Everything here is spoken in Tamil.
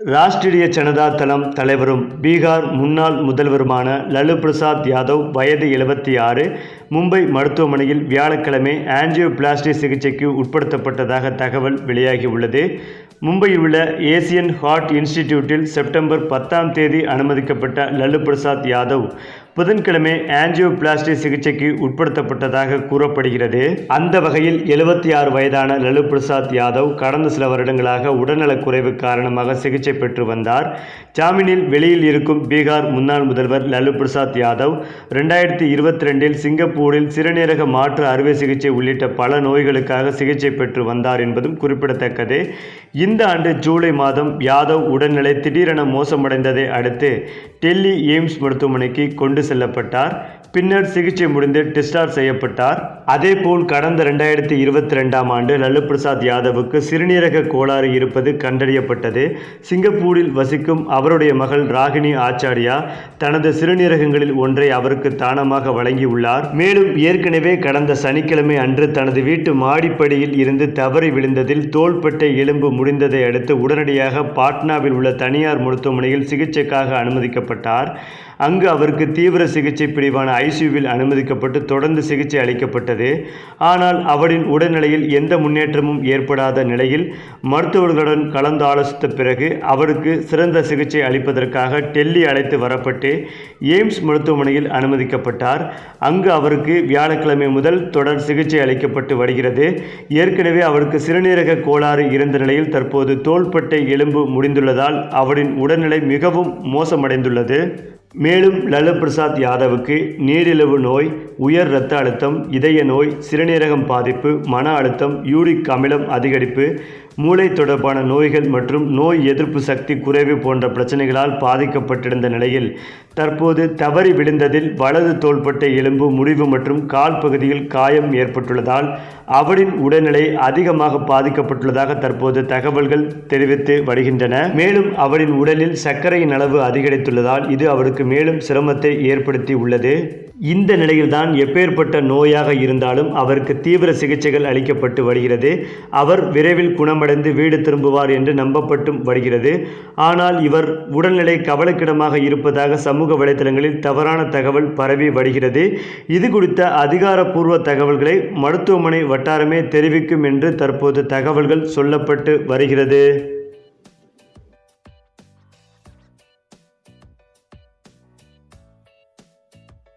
ராஷ்டிரிய ஜனதா தளம் தலைவரும் பீகார் முன்னாள் முதல்வருமான லலு பிரசாத் யாதவ் வயது எழுபத்தி ஆறு மும்பை மருத்துவமனையில் வியாழக்கிழமை ஆஞ்சியோபிளாஸ்டி சிகிச்சைக்கு உட்படுத்தப்பட்டதாக தகவல் வெளியாகியுள்ளது. மும்பையில் உள்ள ஏசியன் ஹார்ட் இன்ஸ்டிடியூட்டில் செப்டம்பர் பத்தாம் தேதி அனுமதிக்கப்பட்ட லல்லு பிரசாத் யாதவ் புதன்கிழமை ஆஞ்சியோபிளாஸ்டி சிகிச்சைக்கு உட்படுத்தப்பட்டதாக கூறப்படுகிறது. அந்த வகையில் எழுபத்தி ஆறு வயதான லலு பிரசாத் யாதவ் கடந்த சில வருடங்களாக உடல்நலக்குறைவு காரணமாக சிகிச்சை பெற்று வந்தார். ஜாமீனில் வெளியில் இருக்கும் பீகார் முன்னாள் முதல்வர் லலு பிரசாத் யாதவ் ரெண்டாயிரத்தி இருபத்தி ரெண்டில் சிங்கப்பூரில் சிறுநீரக மாற்று அறுவை சிகிச்சை உள்ளிட்ட பல நோய்களுக்காக சிகிச்சை பெற்று வந்தார் என்பதும் குறிப்பிடத்தக்கது. இந்த ஆண்டு ஜூலை மாதம் யாதவ் உடல்நிலை திடீரென மோசமடைந்ததை அடுத்து டெல்லி எய்ம்ஸ் மருத்துவமனைக்கு கொண்டு செல்லப்பட்டார். பின்னர் சிகிச்சை முடிந்து டிஸ்சார்ஜ் செய்யப்பட்டார். அதேபோல் கடந்த ரெண்டாயிரத்தி இருபத்தி ரெண்டாம் ஆண்டு லல்லு பிரசாத் யாதவுக்கு சிறுநீரக கோளாறு இருப்பது கண்டறியப்பட்டது. சிங்கப்பூரில் வசிக்கும் அவருடைய மகள் ராகினி ஆச்சாரியா தனது சிறுநீரகங்களில் ஒன்றை அவருக்கு தானமாக வழங்கியுள்ளார். மேலும் ஏற்கனவே கடந்த சனிக்கிழமை அன்று தனது வீட்டு மாடிப்படியில் இருந்து தவறி விழுந்ததில் தோள்பட்டை எலும்பு முடிந்ததை அடுத்து உடனடியாக பாட்னாவில் உள்ள தனியார் மருத்துவமனையில் சிகிச்சைக்காக அனுமதிக்கப்பட்டார். அங்கு அவருக்கு தீவிர சிகிச்சை பிரிவான ஐசியூவில் அனுமதிக்கப்பட்டு தொடர்ந்து சிகிச்சை அளிக்கப்பட்டது. ஆனால் அவரின் உடல்நிலையில் எந்த முன்னேற்றமும் ஏற்படாத நிலையில் மருத்துவர்களுடன் கலந்து ஆலோசித்த பிறகு அவருக்கு சிறந்த சிகிச்சை அளிப்பதற்காக டெல்லி அழைத்து வரப்பட்டு எய்ம்ஸ் மருத்துவமனையில் அனுமதிக்கப்பட்டார். அங்கு அவருக்கு வியாழக்கிழமை முதல் தொடர் சிகிச்சை அளிக்கப்பட்டு வருகிறது. ஏற்கனவே அவருக்கு சிறுநீரக கோளாறு இருந்த நிலையில் தற்போது தோள்பட்டை எலும்பு முடிந்துள்ளதால் அவரின் உடல்நிலை மிகவும் மோசமடைந்துள்ளது. மேலும் லல்லு பிரசாத் யாதவுக்கு நீரிழிவு நோய் உயர் இரத்த அழுத்தம் இதய நோய் சிறுநீரகம் பாதிப்பு மன அழுத்தம் யூரிக் அமிலம் அதிகரிப்பு மூளை தொடர்பான நோய்கள் மற்றும் நோய் எதிர்ப்பு சக்தி குறைவு போன்ற பிரச்சனைகளால் பாதிக்கப்பட்டிருந்த நிலையில் தற்போது தவறி விழுந்ததில் வலது தோள்பட்டை எலும்பு முடிவு மற்றும் கால் பகுதியில் காயம் ஏற்பட்டுள்ளதால் அவரின் உடல்நிலை அதிகமாக பாதிக்கப்பட்டுள்ளதாக தற்போது தகவல்கள் தெரிவித்து வருகின்றன. மேலும் அவரின் உடலில் சர்க்கரையின் அளவு அதிகரித்துள்ளதால் இது அவருக்கு மேலும் சிரமத்தை ஏற்படுத்தி உள்ளது. இந்த நிலையில்தான் எப்பேற்பட்ட நோயாக இருந்தாலும் அவருக்கு தீவிர சிகிச்சைகள் அளிக்கப்பட்டு வருகிறது. அவர் விரைவில் குணமடைந்து வீடு திரும்புவார் என்று நம்பப்பட்டும் வருகிறது. ஆனால் இவர் உடல்நிலை கவலைக்கிடமாக இருப்பதாக சமூக வலைதளங்களில் தவறான தகவல் பரவி வருகிறது. இது குறித்த அதிகாரப்பூர்வ தகவல்களை மருத்துவமனை வட்டாரமே தெரிவிக்கும் என்று தற்போது தகவல்கள் சொல்லப்பட்டு வருகிறது.